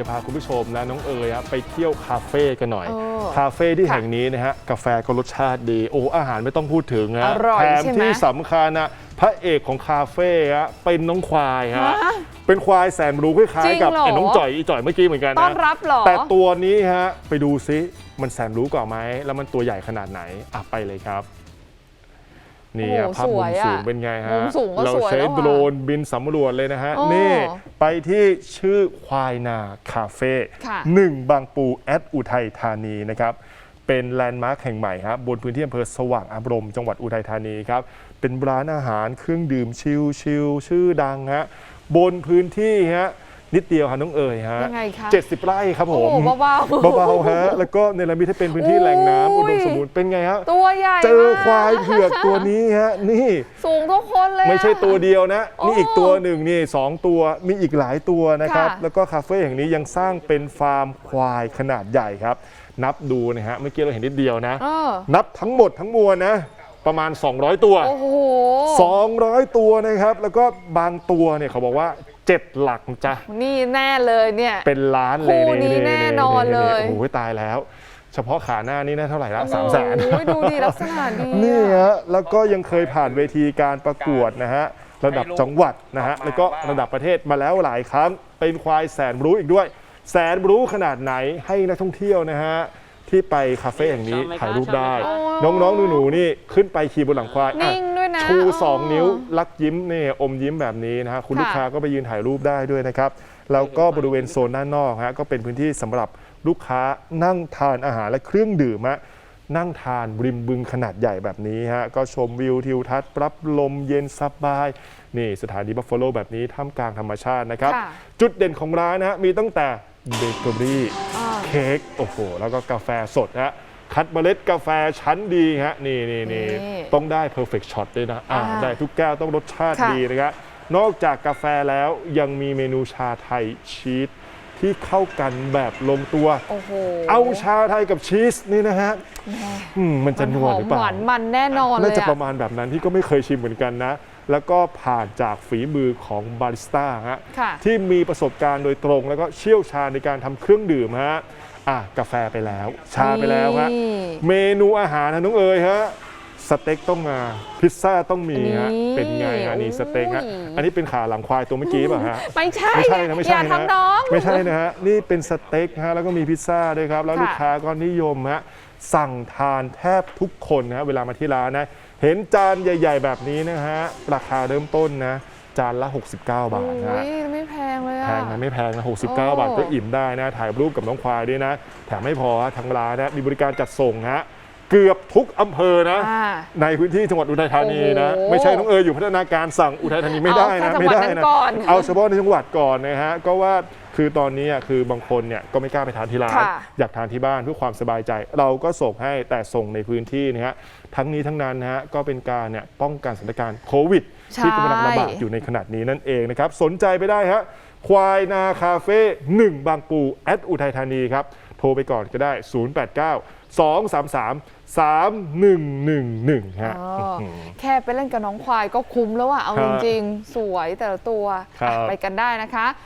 จะพาคุณผู้ชมนะน้องเอ๋ยอะไปเที่ยวคาเฟ่กันหน่อย เออคาเฟ่ที่ค่ะแห่งนี้นะฮะกาแฟก็รสชาติดี โอ้อาหารไม่ต้องพูดถึงนะอร่อยแถมใช่ไหมที่สำคัญนะพระเอกของคาเฟ่ฮะเป็นน้องควายฮะฮะเป็นควายแสนรู้คล้ายจริงๆกับเหรอไอ้น้องจ่อยอีจ่อยเมื่อกี้เหมือนกันต้อนนะรับเหรอ แต่ตัวนี้ฮะไปดูซิมันแสนรู้กว่าไหมแล้วมันตัวใหญ่ขนาดไหนอะไปเลยครับ นี่อะโอ้โหภาพมุสวมยอะสูงเป็นไงฮะมุมสูงก็เราสวยใช้แล้วอะโดรนบินสำรวจเลยนะฮะโอ้นี่ไปที่ชื่อควายนาคาเฟ่ค่ะหนึ่งบางปูแอดอุทัยธานีนะครับ เป็นแลนด์มาร์คแห่งใหม่ครับบนพื้นที่อำเภอสว่างอารมณ์จังหวัดอุทัยธานีครับ เป็นร้านอาหารเครื่องดื่มชิลชิลๆชื่อดังฮะบนพื้นที่ฮะ นิดเดียวฮะน้องเอ๋ยฮะยังไงคะ70ไร่ครับผโอ้มโหเบาๆ เบาๆฮะแล้วก็ในระมิดให้เป็นพื้นที่แหล่งน้ำอุ้อุยดมสมบูรณ์เป็นไงฮะตัวใหญ่เจอมกควายเผือกตัวนี้ฮะนี่ สูงทุกคนเลยอะ ไม่ใช่ตัวเดียวนะ โอ้นี่อีกตัวหนึ่งนี่สองตัวมีอีกหลายตัวนะครับ ค่ะ แล้วก็คาเฟ่แห่งนี้ยังสร้างเป็นฟาร์มควายขนาดใหญ่ครับ นับดูนะฮะเมื่อกี้เราเห็นนิดเดียวนะ เออนับทั้งหมดทั้งมวลนะ ประมาณ 200 ตัว โอ้โห 200 ตัวนะครับ แล้วก็บางตัวเนี่ยเขาบอกว่า 7หลักจ้ะนี่แน่เลยเนี่ย เป็นล้านเลยคู่นี้แน่นอนเลย โอ้โหตายแล้ว เฉพาะขาหน้านี่น่าเท่าไหร่ละสามแสนโอ้ยดูดีลักษณะดีอะนี่ฮะแล้วก็ยังเคยผ่านเวทีการประกวดนะฮะระดับจังหวัดนะฮะแล้วก็ระดับประเทศมาแล้วหลายครั้ง เป็นควายแสนรู้อีกด้วย แสนรู้ขนาดไหนให้นักท่องเที่ยวนะฮะที่ไปคาเฟ่แห่งนี้ถ่ายรูปได้โอ้น้องๆหนูๆนี่ขึ้นไปขี่บนหลังควายอะนิ่ง ด้วยนะชูอ๋อ2นิ้วลักยิ้มเนี่ยอมยิ้มแบบนี้นะฮะคุณค่ะลูกค้าก็ไปยืนถ่ายรูปได้ด้วยนะครับแล้วก็บริเวณโซนด้านนอกฮะก็เป็นพื้นที่สำหรับลูกค้านั่งทานอาหารและเครื่องดื่มฮะนั่งทานริมบึงขนาดใหญ่แบบนี้ฮะก็ชมวิวทิวทัศน์รับลมเย็นสบาย นี่สถานีบัฟฟาโลแบบนี้ท่ามกลางธรรมชาตินะครับค่ะจุดเด่นของร้านนะฮะมีตั้งแต่เบเกอรี่อ่าเค้กโอ้โห แล้วก็กาแฟสดฮะ คัดเมล็ดกาแฟชั้นดีฮะนี่นี่นี่นี่ต้องได้ perfect shot ด้วยนะอ่าอ่าได้ทุกแก้วต้องรสชาติค่ะ ดีนะครับนอกจากกาแฟแล้วยังมีเมนูชาไทยชีสที่เข้ากันแบบลงตัว โอ้โหเอาชาไทยกับชีสนี่นะฮะอืมมันจะมันนัหวอหมรือเปล่า หวานมันแน่นอนเลยน่าจะอะ ประมาณแบบนั้นที่ก็ไม่เคยชิมเหมือนกันนะ แล้วก็ผ่านจากฝีมือของบาริสต้าฮะค่ะที่มีประสบการณ์โดยตรงแล้วก็เชี่ยวชาญในการทำเครื่องดื่มฮะ อะกาแฟไปแล้ว ชาไปแล้วฮะนี่ เมนูอาหารนะน้องเอ๋ยฮะสเต็กต้องมาพิซซ่าต้องมีฮะนี่เป็นไงฮะนี่สเต็กฮะโอ้ย อันนี้เป็นขาหลังควายตัวเมื่อกี้ป่ะฮะ ไม่ใช่ไม่ใช่นะไม่อใช่ย่านะทำน้อง ไม่ใช่นะฮะนี่เป็นสเต็กฮะแล้วก็มีพิซซ่าด้วยครับ แล้วค่ะ ลูกค้าก็นิยมฮะสั่งทานแทบทุกคนนะฮะเวลามาที่ร้านนะ เห็นจานใหญ่ ๆ แบบนี้นะฮะราคาเริ่มต้นนะจานละ 69 บาทนะโอ้ฮะยไม่แพ งเลยอะ แพงนะไม่แพงนะ69โอ้บาทก็อิ่มได้นะ ถ่ายรูปกับน้องควายด้วยนะ แถมไม่พอฮะทางร้านนะมีบริการจัดส่งฮะเกือบทุกอำเภอนะ อ่าในพื้นที่จังหวัดอุทัยธานีนะ โอ้โหไม่ใช่น้องเอ๋ยอยู่พัฒนาการสั่งอุทัยธานีไม่ได้นะเอาแค่ไม่ได้จังหวัดนั้นะนก่อนเอาเฉพาะในจังหวัดก่อนนะฮะก็ว่าคือตอนนี้อะคือบางคนเนี่ยก็ไม่กล้าไปทานที่ร้าน ค่ะ อยากทานที่บ้านเพื่อความสบายใจ เราก็ส่งให้แต่ส่งในพื้นที่นะฮะทั้งนี้ทั้งนั้นนะฮะก็เป็นการเนี่ยป้องกันสถานการณ์โควิดใช่ที่กำลังระบาดอยู่ในขณะนี้นั่นเองนะครับ สนใจไปได้ฮะ ควายนาคาเฟ่1บางปูแอดอุทัยธานีครับ โทรไปก่อนก็ได้ 089 233 3111ฮะอ๋ออื้อหือแค่ไปเล่นกับน้องควายก็คุ้มแล้วอะเอาครัจบริงๆ สวยแต่ละตัวครับอะไปกันได้นะคะ